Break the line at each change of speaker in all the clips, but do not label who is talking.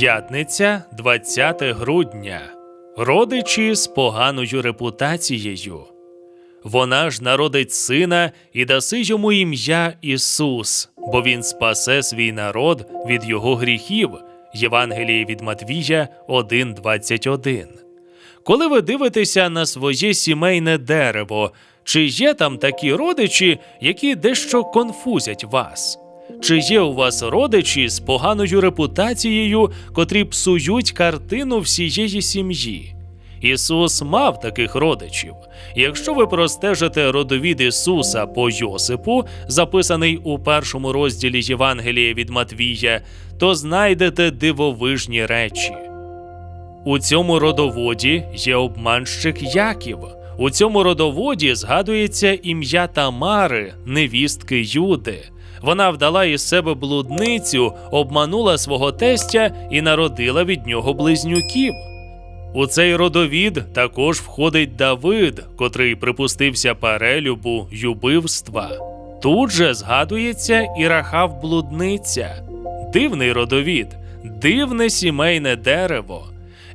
П'ятниця, 20 грудня. Родичі з поганою репутацією. Вона ж народить сина і даси йому ім'я Ісус, бо Він спасе свій народ від його гріхів. Євангеліє від Матвія 1.21. Коли ви дивитеся на своє сімейне дерево, чи є там такі родичі, які дещо конфузять вас? Чи є у вас родичі з поганою репутацією, котрі псують картину всієї сім'ї? Ісус мав таких родичів. Якщо ви простежите родовід Ісуса по Йосипу, записаний у першому розділі Євангелія від Матвія, то знайдете дивовижні речі. У цьому родоводі є обманщик Яків. У цьому родоводі згадується ім'я Тамари, невістки Юди. Вона вдала із себе блудницю, обманула свого тестя і народила від нього близнюків. У цей родовід також входить Давид, котрий припустився перелюбу й убивства. Тут же згадується і Рахав блудниця. Дивний родовід, дивне сімейне дерево.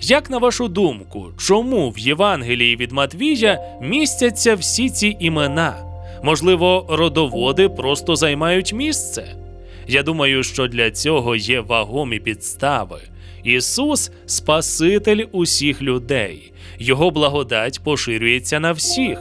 Як на вашу думку, чому в Євангелії від Матвія містяться всі ці імена? Можливо, родоводи просто займають місце? Я думаю, що для цього є вагомі підстави. Ісус Спаситель усіх людей, Його благодать поширюється на всіх,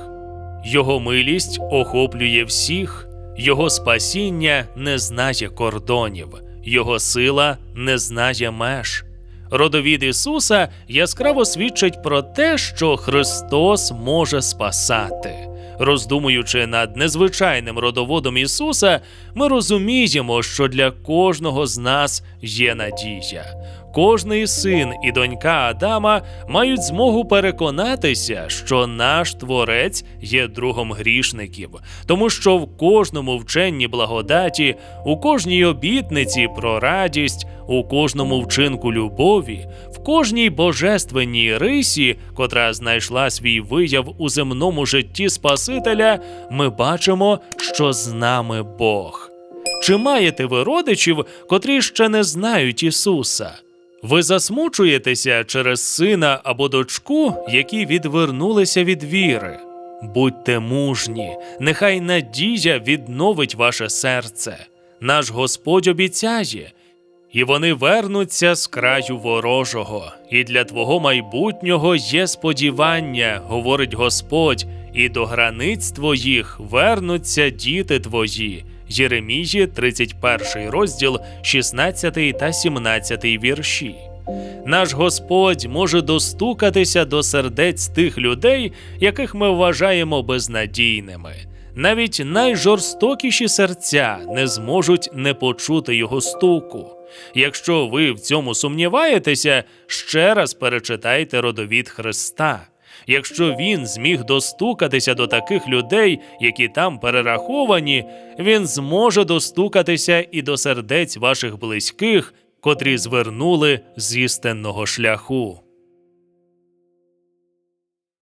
Його милість охоплює всіх, Його спасіння не знає кордонів, Його сила не знає меж. Родовід Ісуса яскраво свідчить про те, що Христос може спасати. Роздумуючи над незвичайним родоводом Ісуса, ми розуміємо, що для кожного з нас є надія. Кожний син і донька Адама мають змогу переконатися, що наш Творець є другом грішників, тому що в кожному вченні благодаті, у кожній обітниці про радість, у кожному вчинку любові, в кожній божественній рисі, котра знайшла свій вияв у земному житті Спасителя, ми бачимо, що з нами Бог. Чи маєте ви родичів, котрі ще не знають Ісуса? Ви засмучуєтеся через сина або дочку, які відвернулися від віри. Будьте мужні, нехай надія відновить ваше серце. Наш Господь обіцяє, і вони вернуться з краю ворожого, і для твого майбутнього є сподівання, говорить Господь, і до границь твоїх вернуться діти твої. Єремії, 31 розділ, 16 та 17 вірші. Наш Господь може достукатися до сердець тих людей, яких ми вважаємо безнадійними. Навіть найжорстокіші серця не зможуть не почути його стуку. Якщо ви в цьому сумніваєтеся, ще раз перечитайте родовід Христа. Якщо він зміг достукатися до таких людей, які там перераховані, він зможе достукатися і до сердець ваших близьких, котрі звернули з істинного шляху.